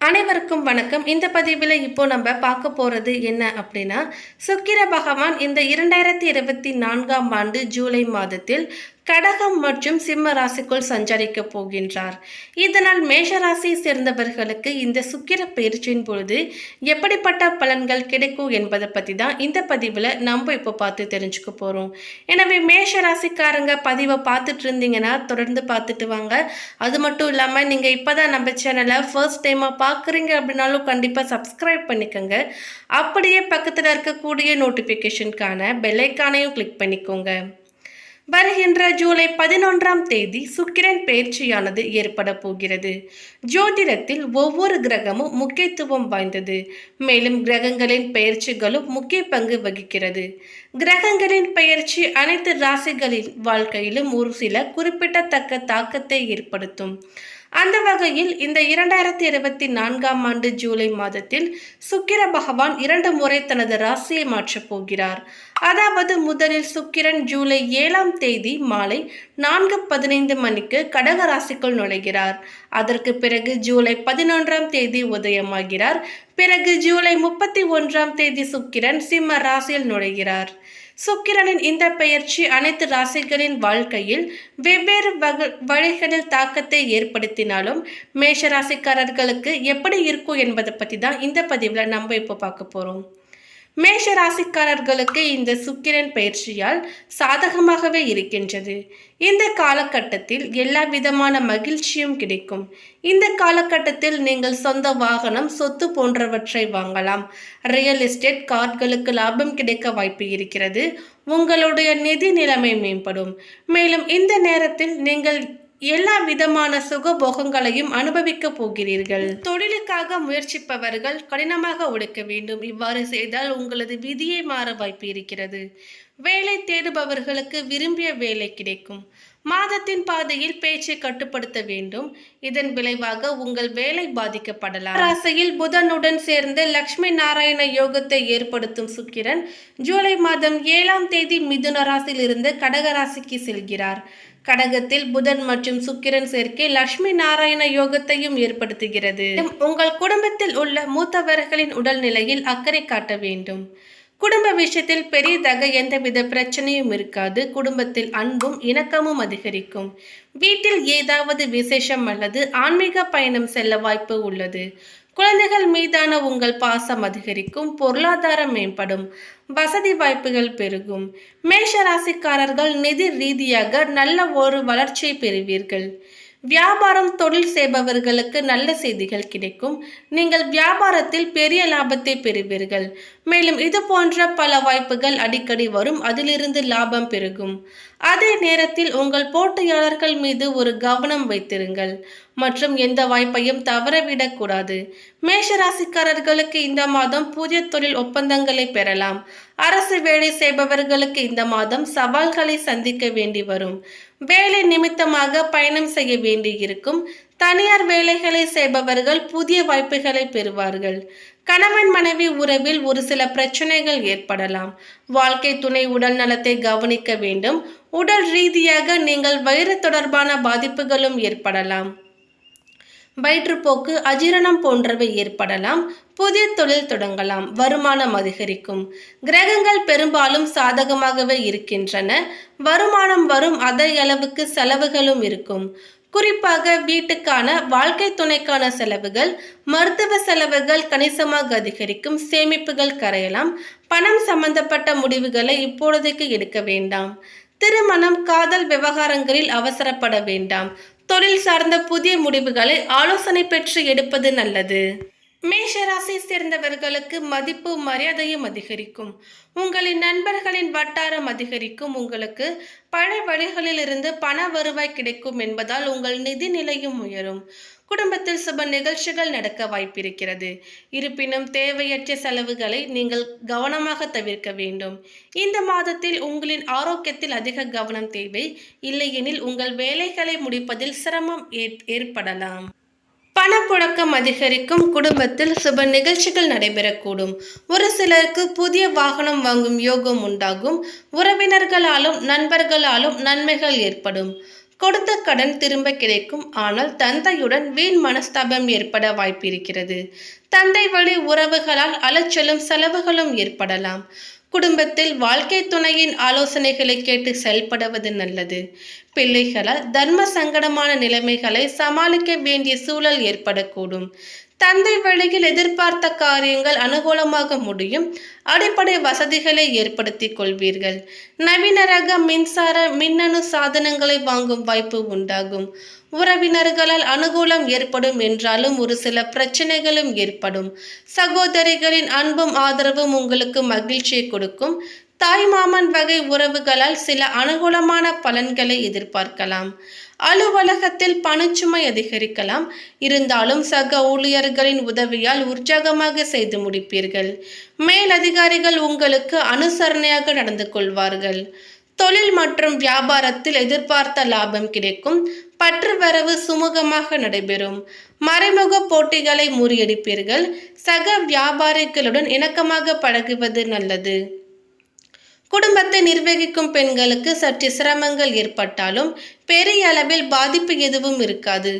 அனைவருக்கும் வணக்கம். இந்த பதிவில் இப்போ நம்ம பார்க்க போகிறது என்ன அப்படின்னா சுக்கிர பகவான் இந்த இரண்டாயிரத்தி இருபத்தி நான்காம் ஆண்டு ஜூலை மாதத்தில் கடகம் மற்றும் சிம்ம ராசிக்குள் சஞ்சரிக்க போகின்றார். இதனால் மேஷராசி சேர்ந்தவர்களுக்கு இந்த சுக்கிர பயிற்சியின் பொழுது எப்படிப்பட்ட பலன்கள் கிடைக்கும் என்பதை பற்றி தான் இந்த பதிவில் நம்ம இப்போ பார்த்து தெரிஞ்சுக்க போகிறோம் எனவே மேஷ ராசிக்காரங்க பதிவை பார்த்துட்டு இருந்தீங்கன்னா தொடர்ந்து பார்த்துட்டு வாங்க. அது மட்டும் இல்லாமல் நீங்கள் இப்போ தான் நம்ம சேனலை ஃபர்ஸ்ட் டைமாக பார்க்குறீங்க அப்படின்னாலும் கண்டிப்பாக சப்ஸ்கிரைப் பண்ணிக்கோங்க. அப்படியே பக்கத்தில் இருக்கக்கூடிய நோட்டிஃபிகேஷனுக்கான பெல்லைக்கானையும் கிளிக் பண்ணிக்கோங்க. வருகின்ற ஜூலை பதினொன்றாம் தேதி சுக்கிரன் பயிற்சியானது ஏற்பட போகிறது. ஜோதிடத்தில் ஒவ்வொரு கிரகமும் முக்கியத்துவம் வாய்ந்தது. மேலும் கிரகங்களின் பெயர்ச்சிகளும் முக்கிய பங்கு வகிக்கிறது. கிரகங்களின் பெயர்ச்சி அனைத்து ராசிகளின் வாழ்க்கையிலும் ஒரு சில குறிப்பிடத்தக்க தாக்கத்தை ஏற்படுத்தும். அந்த வகையில் இந்த இரண்டாயிரத்தி இருபத்தி நான்காம் ஆண்டு ஜூலை மாதத்தில் சுக்கிர பகவான் இரண்டு முறை தனது ராசியை மாற்றப் போகிறார். அதாவது முதலில் சுக்கிரன் ஜூலை ஏழாம் தேதி மாலை நான்கு பதினைந்து மணிக்கு கடக ராசிக்குள் நுழைகிறார். அதற்கு பிறகு ஜூலை பதினொன்றாம் தேதி உதயமாகிறார். பிறகு ஜூலை முப்பத்தி ஒன்றாம் தேதி சுக்கிரன் சிம்ம ராசியில் நுழைகிறார். சுக்கிரனின் இந்த பெயர்ச்சி அனைத்து ராசிகளின் வாழ்க்கையில் வெவ்வேறு வக வழிகளில் தாக்கத்தை ஏற்படுத்தினாலும் மேஷ ராசிக்காரர்களுக்கு எப்படி இருக்கும் என்பதை பற்றி தான் இந்த பதிவில் நம்ம இப்போ பார்க்க போகிறோம் மேஷ ராசிக்காரர்களுக்கு இந்த சுக்கிரன் பயிற்சியால் சாதகமாகவே இருக்கின்றது. இந்த காலகட்டத்தில் எல்லா விதமான மகிழ்ச்சியும் கிடைக்கும். இந்த காலகட்டத்தில் நீங்கள் சொந்த வாகனம் சொத்து போன்றவற்றை வாங்கலாம். ரியல் எஸ்டேட் கார்களுக்கு லாபம் கிடைக்க வாய்ப்பு இருக்கிறது. உங்களுடைய நிதி நிலைமை மேம்படும். மேலும் இந்த நேரத்தில் நீங்கள் எல்லா விதமான சுகபோகங்களையும் அனுபவிக்க போகிறீர்கள். தொழிலுக்காக முயற்சிப்பவர்கள் கடினமாக உழைக்க வேண்டும். இவ்வாறு செய்தால் உங்களது விதியை மாற வாய்ப்பு இருக்கிறது. வேலை தேடுபவர்களுக்கு விரும்பிய வேலை கிடைக்கும். மாதத்தின் பாதையில் பேச்சை கட்டுப்படுத்த வேண்டும். இதன் விளைவாக உங்கள் வேலை பாதிக்கப்படலாம். ராசியில் புதனுடன் சேர்ந்து லக்ஷ்மி நாராயண யோகத்தை ஏற்படுத்தும் சுக்கிரன் ஜூலை மாதம் ஏழாம் தேதி மிதுன ராசியிலிருந்து கடகராசிக்கு செல்கிறார். கடகத்தில் புதன் மற்றும் சுக்கிரன் சேர்க்கை லட்சுமி நாராயண யோகத்தையும் ஏற்படுத்துகிறது. உங்கள் குடும்பத்தில் உள்ள மூத்தவர்களின் உடல்நிலையில் அக்கறை காட்ட வேண்டும். குடும்ப விஷயத்தில் பெரியதாக எந்தவித பிரச்சனையும் இருக்காது. குடும்பத்தில் அன்பும் இணக்கமும் அதிகரிக்கும். வீட்டில் ஏதாவது விசேஷம் அல்லது ஆன்மீக பயணம் செல்ல வாய்ப்பு உள்ளது. குழந்தைகள் மீதான உங்கள் பாசம் அதிகரிக்கும். பொருளாதாரம் மேம்படும். வசதி வாய்ப்புகள் பெருகும். மேஷ ராசிக்காரர்கள் நிதி ரீதியாக நல்ல ஒரு வளர்ச்சியை பெறுவீர்கள். வியாபாரம் தொழில் செய்பவர்களுக்கு நல்ல செய்திகள் கிடைக்கும். நீங்கள் வியாபாரத்தில் பெரிய லாபத்தை பெறுவீர்கள். மேலும் இது போன்ற பல வாய்ப்புகள் அடிக்கடி வரும். அதிலிருந்து லாபம் பெருகும். அதே நேரத்தில் உங்கள் போட்டியாளர்கள் மீது ஒரு கவனம் வைத்திருங்கள். மற்றும் எந்த வாய்ப்பையும் தவறவிடக்கூடாது. மேஷராசிக்காரர்களுக்கு இந்த மாதம் புதிய தொழில் ஒப்பந்தங்களை பெறலாம். அரசு வேலை செய்பவர்களுக்கு இந்த மாதம் சவால்களை சந்திக்க வேண்டி வரும். வேலை நிமித்தமாக பயணம் செய்ய வேண்டியிருக்கும் தனியார் வேலைகளை செய்பவர்கள் புதிய வாய்ப்புகளை பெறுவார்கள். கணவன் மனைவி உறவில் ஒரு சில பிரச்சனைகள் ஏற்படலாம். வாழ்க்கை துணை உடல் நலத்தை கவனிக்க வேண்டும். உடல் ரீதியாக நீங்கள் வயிறு தொடர்பான பாதிப்புகளும் ஏற்படலாம். வயிற்றுப்போக்கு அஜீரணம் போன்றவை ஏற்படலாம். புதிய தொழில் தொடங்கலாம். வருமானம் அதிகரிக்கும். கிரகங்கள் பெரும்பாலும் சாதகமாகவே இருக்கின்றன. வருமானம் வரும் அதே அளவுக்கு செலவுகளும் இருக்கும். குறிப்பாக வீட்டுக்கான வாழ்க்கை துணைக்கான செலவுகள் மருத்துவ செலவுகள் கணிசமாக அதிகரிக்கும். சேமிப்புகள் கரையலாம். பணம் சம்பந்தப்பட்ட முடிவுகளை இப்பொழுதைக்கு எடுக்க வேண்டாம். திருமணம் காதல் விவகாரங்களில் அவசரப்பட வேண்டாம். தொழில் சார்ந்த புதிய முடிவுகளை ஆலோசனை பெற்று எடுப்பது நல்லது. மேஷராசி சேர்ந்தவர்களுக்கு மதிப்பு மரியாதையும் அதிகரிக்கும். உங்களின் நண்பர்களின் வட்டாரம் அதிகரிக்கும். உங்களுக்கு பழைய வழிகளிலிருந்து பண வருவாய் கிடைக்கும் என்பதால் உங்கள் நிதி நிலையும் உயரும். குடும்பத்தில் சுப நிகழ்ச்சிகள் நடக்க வாய்ப்பிருக்கிறது. இருப்பினும் தேவையற்ற செலவுகளை நீங்கள் கவனமாக தவிர்க்க வேண்டும். இந்த மாதத்தில் உங்களின் ஆரோக்கியத்தில் அதிக கவனம் தேவை. இல்லையெனில் உங்கள் வேலைகளை முடிப்பதில் சிரமம் ஏற்படலாம். பணப்புழக்கம் அதிகரிக்கும் குடும்பத்தில் சுப நிகழ்ச்சிகள் நடைபெறக்கூடும். ஒரு சிலருக்கு புதிய வாகனம் வாங்கும் யோகம் உண்டாகும். உறவினர்களாலும் நண்பர்களாலும் நன்மைகள் ஏற்படும். கொடுத்த கடன் திரும்ப கிடைக்கும். ஆனால் தந்தையுடன் வீண் மனஸ்தாபம் ஏற்பட வாய்ப்பிருக்கிறது தந்தை வழி உறவுகளால் அலைச்சலும் செலவுகளும் ஏற்படலாம். குடும்பத்தில் வாழ்க்கை துணையின் ஆலோசனைகளை கேட்டு செயல்படுவது நல்லது. பிள்ளைகளால் தர்ம சங்கடமான நிலைமைகளை சமாளிக்க வேண்டிய சூழல் ஏற்படக்கூடும். தந்தை வழியில் எதிர்பார்த்த காரியங்கள் அனுகூலமாக முடியும். அடிப்படை வசதிகளை ஏற்படுத்தி கொள்வீர்கள். நவீன ரக மின்சார மின்னணு சாதனங்களை வாங்கும் வாய்ப்பு உண்டாகும். உறவினர்களால் அனுகூலம் ஏற்படும் என்றாலும் ஒரு சில பிரச்சனைகளும் ஏற்படும். சகோதரிகளின் அன்பும் ஆதரவும் உங்களுக்கு மகிழ்ச்சியை கொடுக்கும். தாய்மாமன் வகை உறவுகளால் சில அனுகூலமான பலன்களை எதிர்பார்க்கலாம். அலுவலகத்தில் பணிச்சுமை அதிகரிக்கலாம். இருந்தாலும் சக ஊழியர்களின் உதவியால் உற்சாகமாக செய்து முடிப்பீர்கள். மேலதிகாரிகள் உங்களுக்கு அனுசரணையாக நடந்து கொள்வார்கள். தொழில் மற்றும் வியாபாரத்தில் எதிர்பார்த்த லாபம் கிடைக்கும். பற்று வரவு சுமூகமாக நடைபெறும். மறைமுக போட்டிகளை முறியடிப்பீர்கள். சக வியாபாரிகளுடன் இணக்கமாக பழகுவது நல்லது. குடும்பத்தை நிர்வகிக்கும் பெண்களுக்கு சற்று சிரமங்கள் ஏற்பட்டாலும் பெரிய அளவில் பாதிப்பு எதுவும் இருக்காது.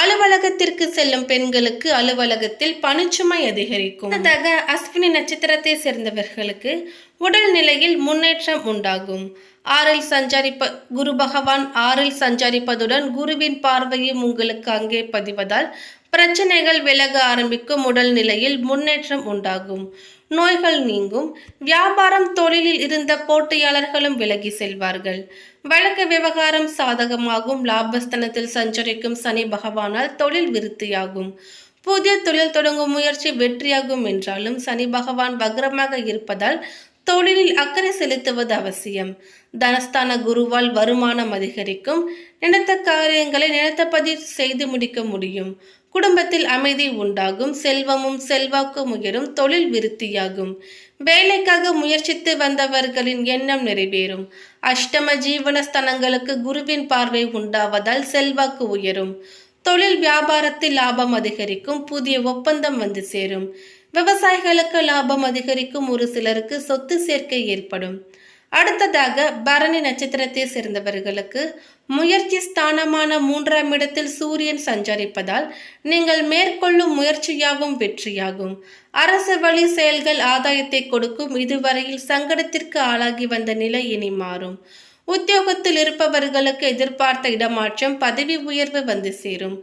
அலுவலகத்திற்கு செல்லும் பெண்களுக்கு அலுவலகத்தில் பணிச்சுமை அதிகரிக்கும். அடுத்ததாக அஸ்வினி நட்சத்திரத்தை சேர்ந்தவர்களுக்கு உடல் நிலையில் முன்னேற்றம் உண்டாகும். ஆறில் சஞ்சரிப்ப குரு பகவான் ஆறில் சஞ்சரிப்பதுடன் குருவின் பார்வையும் உங்களுக்கு அங்கே பதிவதால் பிரச்சனைகள் விலக ஆரம்பிக்கும் உடல் நிலையில் முன்னேற்றம் உண்டாகும். நோய்கள் நீங்கும். வியாபாரம் தொழிலில் இருந்த போட்டியாளர்களும் விலகி செல்வார்கள். வழக்கு விவகாரம் சாதகமாகும். லாபஸ்தனத்தில் சஞ்சரிக்கும் சனி பகவானால் தொழில் விருத்தியாகும். புதிய தொழில் தொடங்கும் முயற்சி வெற்றியாகும் என்றாலும் சனி பகவான் வக்ரமாக இருப்பதால் தொழிலில் அக்கறை செலுத்துவது அவசியம். தனஸ்தான குருவால் வருமானம் அதிகரிக்கும். நினைத்த காரியங்களை நினைத்தபதி செய்து முடிக்க முடியும். குடும்பத்தில் அமைதி உண்டாகும் செல்வமும் செல்வாக்கும் உயரும் தொழில் விருத்தியாகும். வேலைக்காக முயற்சித்து வந்தவர்களின் எண்ணம் நிறைவேறும். அஷ்டம ஜீவனஸ்தனங்களுக்கு குருவின் பார்வை உண்டாவதால் செல்வாக்கு உயரும். தொழில் வியாபாரத்தில் லாபம் அதிகரிக்கும் புதிய ஒப்பந்தம் வந்து சேரும். விவசாயிகளுக்கு லாபம் அதிகரிக்கும் ஒரு சிலருக்கு சொத்து சேர்க்கை ஏற்படும். அடுத்ததாக பரணி நட்சத்திரத்தை சேர்ந்தவர்களுக்கு முயற்சி ஸ்தானமான மூன்றாம் இடத்தில் சூரியன் சஞ்சரிப்பதால் நீங்கள் மேற்கொள்ளும் முயற்சியாகும் வெற்றியாகும். அரசு வழி செயல்கள் ஆதாயத்தை கொடுக்கும். இதுவரையில் சங்கடத்திற்கு ஆளாகி வந்த நிலை இனி மாறும். உத்தியோகத்தில் இருப்பவர்களுக்கு எதிர்பார்த்த இடமாற்றம் பதவி உயர்வு வந்து சேரும்.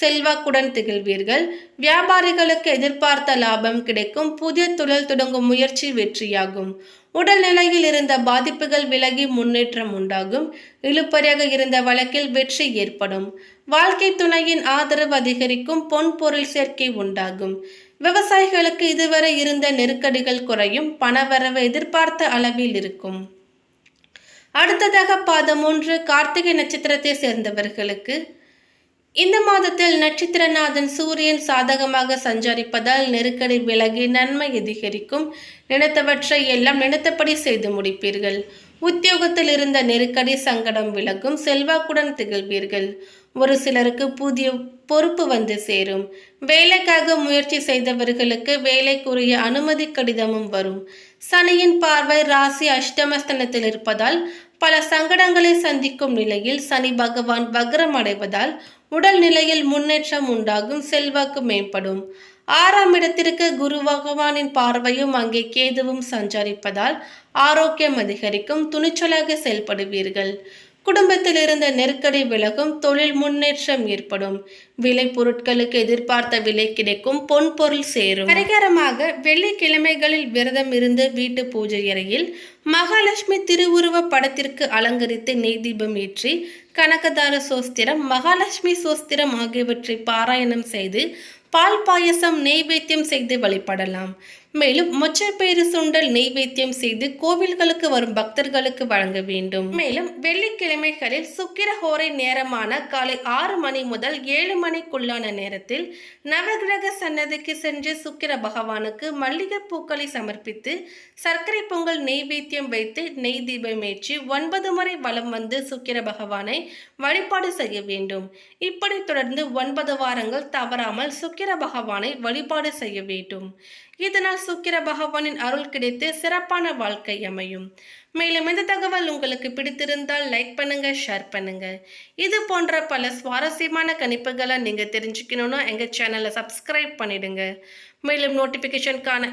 செல்வாக்குடன் திகழ்வீர்கள். வியாபாரிகளுக்கு எதிர்பார்த்த லாபம் கிடைக்கும். புதிய தொழில் தொடங்கும் முயற்சி வெற்றியாகும். உடல்நிலையில் இருந்த பாதிப்புகள் விலகி முன்னேற்றம் உண்டாகும். இழுப்பறியாக இருந்த வழக்கில் வெற்றி ஏற்படும். வாழ்க்கை துணையின் ஆதரவு அதிகரிக்கும் பொன் பொருள் சேர்க்கை உண்டாகும். விவசாயிகளுக்கு இதுவரை இருந்த நெருக்கடிகள் குறையும் பணவரவு எதிர்பார்த்த அளவில் இருக்கும். அடுத்ததாக பாதம் மூன்று கார்த்திகை நட்சத்திரத்தை சேர்ந்தவர்களுக்கு இந்த மாதத்தில் நட்சத்திரநாதன் சூரியன் சாதகமாக சஞ்சரிப்பதால் நெருக்கடி விலகி நன்மை அதிகரிக்கும். நினைத்தவற்றை எல்லாம் நினைத்தபடி செய்து முடிப்பீர்கள். உத்தியோகத்தில் இருந்த நெருக்கடி சங்கடம் விலகும். செல்வாக்குடன் திகழ்வீர்கள். ஒரு சிலருக்கு புதிய பொறுப்பு வந்து சேரும். வேலைக்காக முயற்சி செய்தவர்களுக்கு வேலைக்குரிய அனுமதி கடிதமும் வரும். சனியின் பார்வை ராசி அஷ்டமஸ்தனத்தில் இருப்பதால் பல சங்கடங்களை சந்திக்கும் நிலையில் சனி பகவான் வக்ரம் அடைவதால் உடல் நிலையில் முன்னேற்றம் உண்டாகும் செல்வாக்கு மேம்படும். ஆறாம் இடத்திற்கு குரு பகவானின் பார்வையும் அங்கே கேதுவும் சஞ்சரிப்பதால் ஆரோக்கியம் அதிகரிக்கும் துணிச்சலாக செயல்படுவீர்கள். குடும்பத்தில் இருந்த நெருக்கடி விலகும் தொழில் முன்னேற்றம் ஏற்படும். விலை பொருட்களுக்கு எதிர்பார்த்த விலை கிடைக்கும் பொன் பொருள் சேரும். பரிகாரமாக வெள்ளிக்கிழமைகளில் விரதம் இருந்து வீட்டு பூஜை அறையில் மகாலட்சுமி திருவுருவ படத்திற்கு அலங்கரித்து நெய் தீபம் ஏற்றி கனகதார சோஸ்திரம் மகாலட்சுமி சோஸ்திரம் ஆகியவற்றை பாராயணம் செய்து பால் பாயசம் நெய்வேத்தியம் செய்து வழிபடலாம். மேலும் மொச்சப்பயிறு சுண்டல் நெய்வேத்தியம் செய்து கோவில்களுக்கு வரும் பக்தர்களுக்கு வழங்க வேண்டும். மேலும் வெள்ளிக்கிழமைகளில் சுக்கிர ஹோரை நேரமான காலை ஆறு மணி முதல் ஏழு மணிக்குள்ளான நேரத்தில் நவகிரக சன்னதிக்கு சென்று சுக்கிர பகவானுக்கு மல்லிகை பூக்களை சமர்ப்பித்து சர்க்கரை பொங்கல் நெய்வேத்தியம் வைத்து நெய் தீபம் ஏற்றி ஒன்பது முறை வலம் வந்து சுக்கிர பகவானை வழிபாடு செய்ய வேண்டும். இப்படி தொடர்ந்து ஒன்பது வாரங்கள் தவறாமல் சுக்கிர பகவானை வழிபாடு செய்ய வேண்டும். இதனால் சுக்கிர பகவானின் அருள் கிடைத்து சிறப்பான வாழ்க்கை அமையும். மேலும் இந்த தகவல் உங்களுக்கு பிடித்திருந்தால் லைக் பண்ணுங்க ஷேர் பண்ணுங்க. இது போன்ற பல சுவாரஸ்யமான கணிப்புகளை நீங்க தெரிஞ்சுக்கணும்னா எங்க சேனலை சப்ஸ்கிரைப் பண்ணிடுங்க. மேலும் நோட்டிபிகேஷனுக்கான